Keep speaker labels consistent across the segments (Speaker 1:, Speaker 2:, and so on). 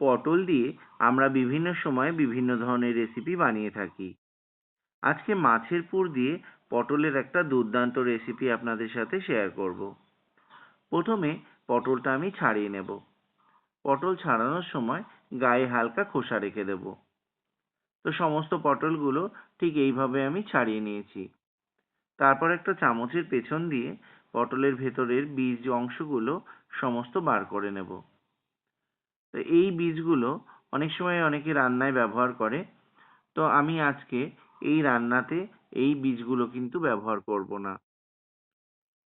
Speaker 1: পটল দিয়ে আমরা বিভিন্ন সময় বিভিন্ন ধরনের রেসিপি বানিয়ে থাকি। আজকে মাছের পুর দিয়ে পটলের একটা দুর্দান্ত রেসিপি আপনাদের সাথে শেয়ার করব। প্রথমে পটলটা আমি ছাড়িয়ে নেব। পটল ছাড়ানোর সময় গায়ে হালকা খোসা রেখে দেব। তো সমস্ত পটলগুলো ঠিক এইভাবে আমি ছাড়িয়ে নিয়েছি। তারপর একটা চামচের পেছন দিয়ে পটলের ভেতরের বীজ অংশগুলো সমস্ত বার করে নেব। তো এই বীজগুলো অনেক সময় অনেকে রান্নায় ব্যবহার করে। তো আমি আজকে এই রান্নাতে এই বীজগুলো কিন্তু ব্যবহার করব না।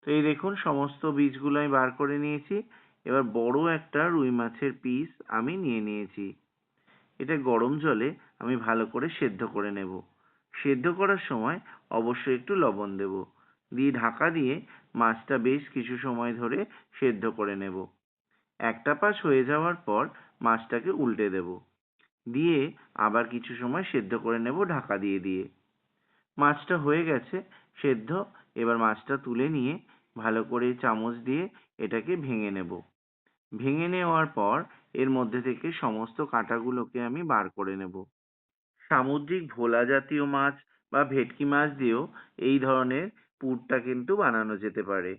Speaker 1: তো এই দেখুন, সমস্ত বীজগুলো আমি বার করে নিয়েছি। এবার বড় একটা রুই মাছের পিস আমি নিয়ে নিয়েছি। এটা গরম জলে আমি ভালো করে সেদ্ধ করে নেব। সেদ্ধ করার সময় অবশ্যই একটু লবণ দেব। দিয়ে ঢাকা দিয়ে মাছটা বেশ কিছু সময় ধরে সেদ্ধ করে নেব। একটা পাশ হয়ে যাওয়ার পর মাছটাকে উল্টে দেব। দিয়ে আবার কিছু সময় সেদ্ধ করে নেব ঢাকা দিয়ে দিয়ে। মাছটা হয়ে গেছে, সেদ্ধ। এবার মাছটা তুলে নিয়ে ভালো করে চামচ দিয়ে এটাকে ভেঙে নেব। ভেঙে নেওয়ার পর এর মধ্যে থেকে সমস্ত কাঁটাগুলোকে আমি বার করে নেব। সামুদ্রিক ভোলা জাতীয় মাছ বা ভেটকি মাছ দিয়েও এই ধরনের পুরটা কিন্তু বানানো যেতে পারে।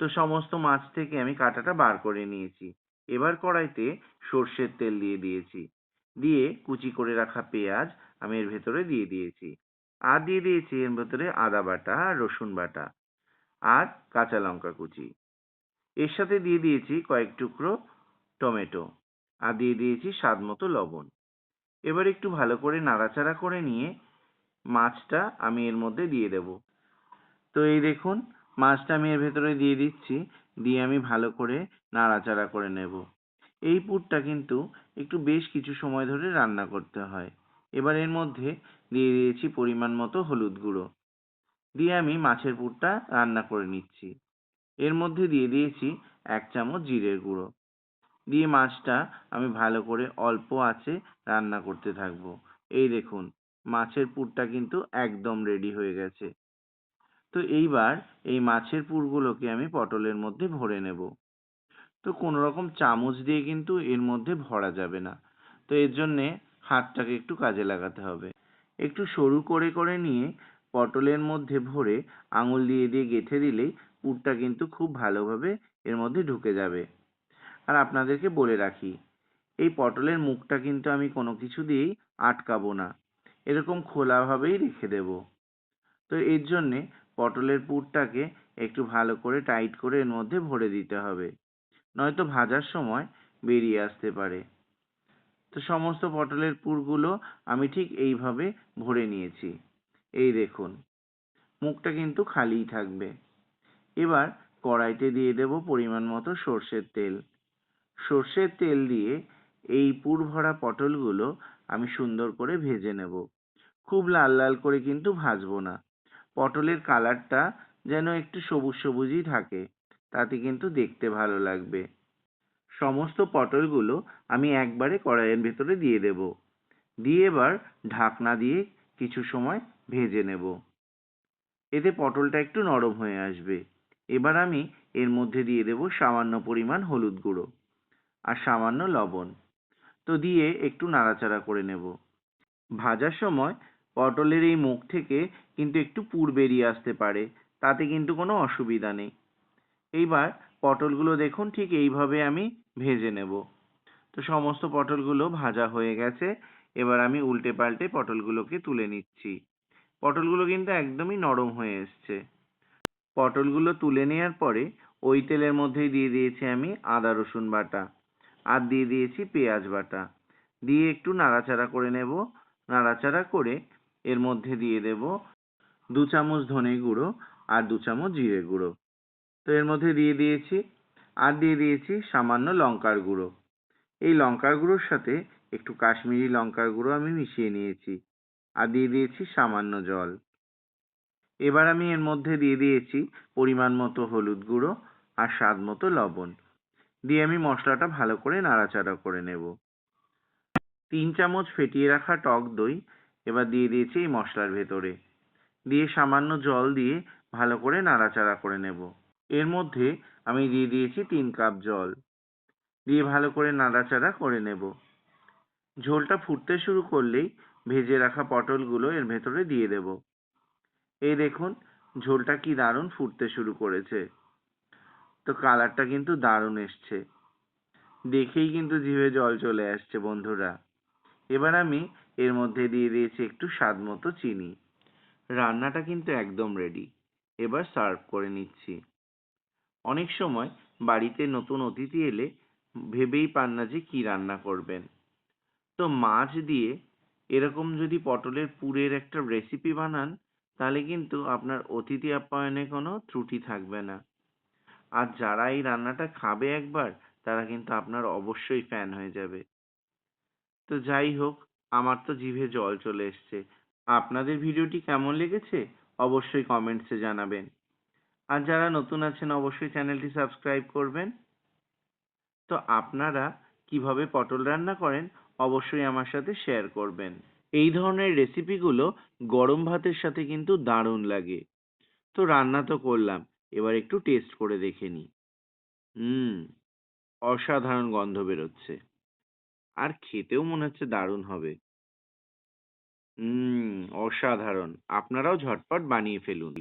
Speaker 1: তো সমস্ত মাছ থেকে আমি কাঁটাটা বার করে নিয়েছি। এবার কড়াইতে সর্ষের তেল দিয়ে দিয়েছি। দিয়ে কুচি করে রাখা পেঁয়াজ আমি এর ভেতরে দিয়ে দিয়েছি। আর দিয়ে দিয়েছি এর ভেতরে আদা বাটা আর রসুন বাটা আর কাঁচা লঙ্কা কুচি। এর সাথে দিয়ে দিয়েছি কয়েক টুকরো টমেটো আর দিয়ে দিয়েছি স্বাদ মতো লবণ। এবার একটু ভালো করে নাড়াচাড়া করে নিয়ে মাছটা আমি এর মধ্যে দিয়ে দেব। তো এই দেখুন মাছটা আমি এর ভেতরে দিয়ে দিচ্ছি, দিয়ে আমি ভালো করে নাড়াচাড়া করে নেব। এই পুরটা কিন্তু একটু বেশ কিছু সময় ধরে রান্না করতে হয়। এবার এর মধ্যে দিয়ে দিয়েছি পরিমাণ মতো হলুদ গুঁড়ো। দিয়ে আমি মাছের পুরটা রান্না করে নিচ্ছি। এর মধ্যে দিয়ে দিয়েছি এক চামচ জিরের গুঁড়ো। দিয়ে মাছটা আমি ভালো করে অল্প আঁচে রান্না করতে থাকব। এই দেখুন, মাছের পুরটা কিন্তু একদম রেডি হয়ে গেছে। তো এইবার এই মাছের পুরগুলোকে আমি পটলের মধ্যে ভরে নেব। তো কোনো রকম চামচ দিয়ে কিন্তু এর মধ্যে ভরা যাবে না। তো এর জন্যে হাতটাকে একটু কাজে লাগাতে হবে। একটু সরু করে করে নিয়ে পটলের মধ্যে ভরে আঙুল দিয়ে দিয়ে গেঁথে দিলেই পুরটা কিন্তু খুব ভালোভাবে এর মধ্যে ঢুকে যাবে। আর আপনাদেরকে বলে রাখি, এই পটলের মুখটা কিন্তু আমি কোনো কিছু দিয়েই আটকাবো না। এরকম খোলাভাবেই রেখে দেব। তো এর জন্যে পটলের পুরটাকে একটু ভালো করে টাইট করে এর মধ্যে ভরে দিতে হবে। নয়তো ভাজার সময় বেরিয়ে আসতে পারে। তো সমস্ত পটলের পুরগুলো আমি ঠিক এইভাবে ভরে নিয়েছি। এই দেখুন, মুখটা কিন্তু খালিই থাকবে। এবার কড়াইতে দিয়ে দেব পরিমাণ মতো সর্ষের তেল। সর্ষের তেল দিয়ে এই পুর ভরা পটলগুলো আমি সুন্দর করে ভেজে নেব। খুব লাল লাল করে কিন্তু ভাজবো না। পটলের কালারটা যেন একটু সবুজ সবুজই থাকে, তাতে কিন্তু দেখতে ভালো লাগবে। সমস্ত পটলগুলো আমি একবারে কড়াইয়ের ভেতরে দিয়ে দেব। দিয়ে এবার ঢাকনা দিয়ে কিছু সময় ভেজে নেব। এতে পটলটা একটু নরম হয়ে আসবে। এবার আমি এর মধ্যে দিয়ে দেব সামান্য পরিমাণ হলুদ গুঁড়ো আর সামান্য লবণ। তো দিয়ে একটু নাড়াচাড়া করে নেব। ভাজার সময় পটলের এই মুখ থেকে কিন্তু একটু পুর বেরিয়ে আসতে পারে, তাতে কিন্তু কোনো অসুবিধা নেই। এইবার পটলগুলো দেখুন, ঠিক এইভাবে আমি ভেজে নেব। তো সমস্ত পটলগুলো ভাজা হয়ে গেছে, এবার আমি উল্টে পাল্টে পটলগুলোকে তুলে নিচ্ছি। পটলগুলো কিন্তু একদমই নরম হয়ে এসছে। পটলগুলো তুলে নেওয়ার পরে ওই তেলের মধ্যেই দিয়ে দিয়েছি আমি আদা রসুন বাটা আর দিয়ে দিয়েছি পেঁয়াজ বাটা। দিয়ে একটু নাড়াচাড়া করে নেব। নাড়াচাড়া করে এর মধ্যে দিয়ে দেব দু চামচ ধনে গুঁড়ো আর দু চামচ জিরে গুঁড়ো। তো এর মধ্যে দিয়ে দিয়েছি আর দিয়ে দিয়েছি সামান্য লঙ্কার গুঁড়ো। এই লঙ্কার গুঁড়োর সাথে একটু কাশ্মীরি লঙ্কার গুঁড়ো আমি মিশিয়ে নিয়েছি আর দিয়ে দিয়েছি সামান্য জল। এবার আমি এর মধ্যে দিয়ে দিয়েছি পরিমাণ মতো হলুদ গুঁড়ো আর স্বাদ মতো লবণ। দিয়ে আমি মশলাটা ভালো করে নাড়াচাড়া করে নেব। তিন চামচ ফেটিয়ে রাখা টক দই এবার দিয়ে দিয়েছি এই মশলার ভেতরে। দিয়ে সামান্য জল দিয়ে ভালো করে নাড়াচাড়া করে নেব। এর মধ্যে আমি দিয়ে দিয়েছি তিন কাপ জল। দিয়ে ভালো করে নাড়াচাড়া করে নেব। ঝোলটা ফুটতে শুরু করলেই ভেজে রাখা পটলগুলো এর ভেতরে দিয়ে দেব। এই দেখুন, ঝোলটা কি দারুণ ফুটতে শুরু করেছে। তো কালারটা কিন্তু দারুণ এসছে। দেখেই কিন্তু জিভে জল চলে আসছে বন্ধুরা। এবার আমি এর মধ্যে দিয়ে দিয়েছি একটু স্বাদ মতো চিনি। রান্নাটা কিন্তু একদম রেডি এবার সার্ভ করে নিচ্ছি। অনেক সময় বাড়িতে নতুন অতিথি এলে ভেবেই পান না যে কি রান্না করবেন। তো মাছ দিয়ে এরকম যদি পটলের পুরের একটা রেসিপি বানান, তাহলে কিন্তু আপনার অতিথি আপ্যায়নে কোনো ত্রুটি থাকবে না। আর যারা এই রান্নাটা খাবে একবার, তারা কিন্তু আপনার অবশ্যই ফ্যান হয়ে যাবে। তো যাই হোক আমার তো জিভে জল চলে এসছে। আপনাদের ভিডিওটি কেমন লেগেছে? অবশ্যই কমেন্টসে জানাবেন। আর যারা নতুন আছেন, অবশ্যই চ্যানেলটি সাবস্ক্রাইব করবেন। তো আপনারা কীভাবে পটল রান্না করেন, অবশ্যই আমার সাথে শেয়ার করবেন। এই ধরনের রেসিপিগুলো গরম ভাতের সাথে কিন্তু দারুণ লাগে। তো রান্না তো করলাম, এবার একটু টেস্ট করে দেখে নিই। হুম, অসাধারণ গন্ধ বেরোচ্ছে। আর খেতেও মনে হচ্ছে দারুণ হবে। হুম অসাধারণ। আপনারাও ঝটপট বানিয়ে ফেলুন।